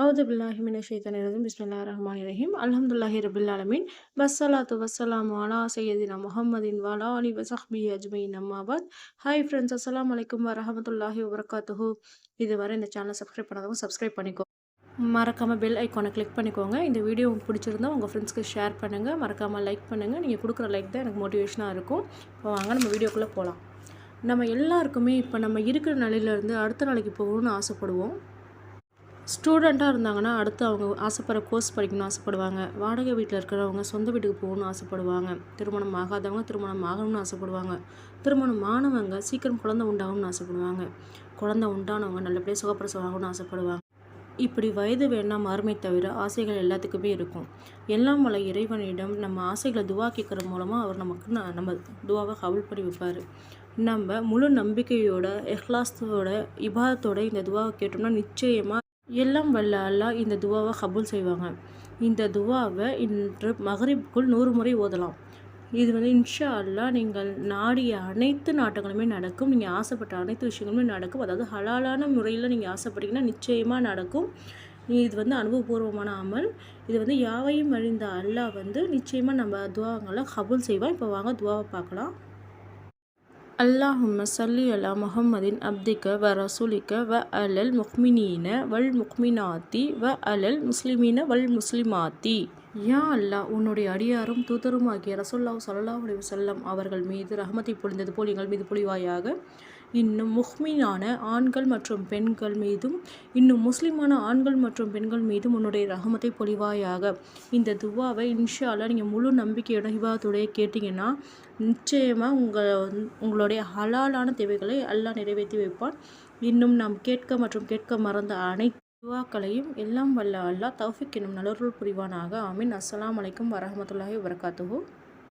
அவுது பில்லாஹி மின பிஸ்மில்லா ரஹ்மான் ரஹீம் அலமதுல்லாஹி ரபுல்லாலமின் ஆலமீன் வஸ்ஸலாத்து வசலாம் அலா சையதினா முகமதின் வாலா அலி வசஹ்பி அஜ்மயின் அம்மாபாத் ஹாய் ஃப்ரெண்ட்ஸ் அஸ்ஸலாம் வலைக்கம் வரமத்துல்லாஹி வபரகாத்துஹு இதுவரை இந்த சேனலை சப்ஸ்கிரைப் பண்ணாதவங்க சப்ஸ்கிரைப் பண்ணிக்கோ. மறக்காமல் பெல் ஐக்கானை கிளிக் பண்ணிக்கோங்க. இந்த வீடியோ பிடிச்சிருந்தா உங்கள் ஃப்ரெண்ட்ஸ்க்கு ஷேர் பண்ணுங்கள் மறக்காமல் லைக் பண்ணுங்கள் நீங்கள் கொடுக்குற லைக் தான் எனக்கு மோட்டிவேஷனாக இருக்கும். இப்போ வாங்க நம்ம வீடியோக்குள்ளே போகலாம் நம்ம எல்லாருக்குமே இப்போ நம்ம இருக்கிற நிலையிலேருந்து அடுத்த நாளைக்கு போகணும்னு ஆசைப்படுவோம். ஸ்டூடெண்ட்டாக இருந்தாங்கன்னா அடுத்து அவங்க ஆசைப்படுற கோர்ஸ் படிக்கணும்னு ஆசைப்படுவாங்க. வாடகை வீட்டில் இருக்கிறவங்க சொந்த வீட்டுக்கு போகணும்னு ஆசைப்படுவாங்க. திருமணம் ஆகாதவங்க திருமணம் ஆகணும்னு ஆசைப்படுவாங்க. திருமணம் ஆனவங்க சீக்கிரம் குழந்தை உண்டாகணும்னு ஆசைப்படுவாங்க. குழந்தை உண்டானவங்க நல்லபடியாக சுகப்பிரசவம் ஆகணும்னு ஆசைப்படுவாங்க. இப்படி வயது வேணாம் மறுமை தவிர ஆசைகள் எல்லாத்துக்குமே இருக்கும். எல்லாம் வள இறைவனிடம் நம்ம ஆசைகளை துவா கேட்குற மூலமாக அவர் நமக்கு நம்ம துவாவை கவுல் பண்ணி வைப்பார். நம்ம முழு நம்பிக்கையோட எஹ்லாஸ்தோட இபாதத்தோட இந்த துவாவை கேட்டோம்னா நிச்சயமாக எல்லாம் வல்ல அல்லாஹ் இந்த துவாவை கபூல் செய்வாங்க. இந்த துவாவை இன்று மகரிப்புக்குள் நூறு முறை ஓதலாம். இது வந்து இன்ஷா அல்லாஹ் நீங்கள் நாடிய அனைத்து நாட்டங்களுமே நடக்கும். நீங்கள் ஆசைப்பட்ட அனைத்து விஷயங்களுமே நடக்கும். அதாவது ஹலாலான முறையில் நீங்கள் ஆசைப்பட்டீங்கன்னா நிச்சயமாக நடக்கும். இது வந்து அனுபவபூர்வமான அமல். இது வந்து யாவையும் அழிந்த அல்லாஹ் வந்து நிச்சயமாக நம்ம துவாங்களை கபூல் செய்வான். இப்போ வாங்க துவாவை பார்க்கலாம். அல்லாஹும்ம சல்லி அலா முஹம்மதின் அப்திக்க வ ரசூலிக்க வ அலல் முக்மினீன வல் முக்மினாத்தி வ அலல் முஸ்லிமீன வல் முஸ்லிமாத்தி. யா அல்லாஹ் உன்னுடைய அடியாரும் தூதரும் ஆகிய ரசூல்லாஹ் ஸல்லல்லாஹு செல்லம் அவர்கள் மீது ரஹமத்தை பொழிந்தது போல் எங்கள் மீது பொழிவாயாக. இன்னும் முஹ்மீனான ஆண்கள் மற்றும் பெண்கள் மீதும் இன்னும் முஸ்லிமான ஆண்கள் மற்றும் பெண்கள் மீதும் உன்னுடைய ரகமத்தை பொழிவாயாக. இந்த துவாவை இன்ஷா நீங்கள் முழு நம்பிக்கையோட ஹிபாத்துடைய கேட்டிங்கன்னா நிச்சயமாக உங்கள் உங்களுடைய ஹலாலான தேவைகளை அல்லாஹ் நிறைவேற்றி வைப்பான். இன்னும் நாம் கேட்க மற்றும் கேட்க மறந்த அனைத்து துவாக்களையும் எல்லாம் வல்ல அல்லாஹ் தௌஃபிக் என்னும் நல்லருள் புரிவானாக. ஆமீன். அஸ்லாம் அலைக்கும் வரமத்துல்லாஹி வபரகாத்துஹு.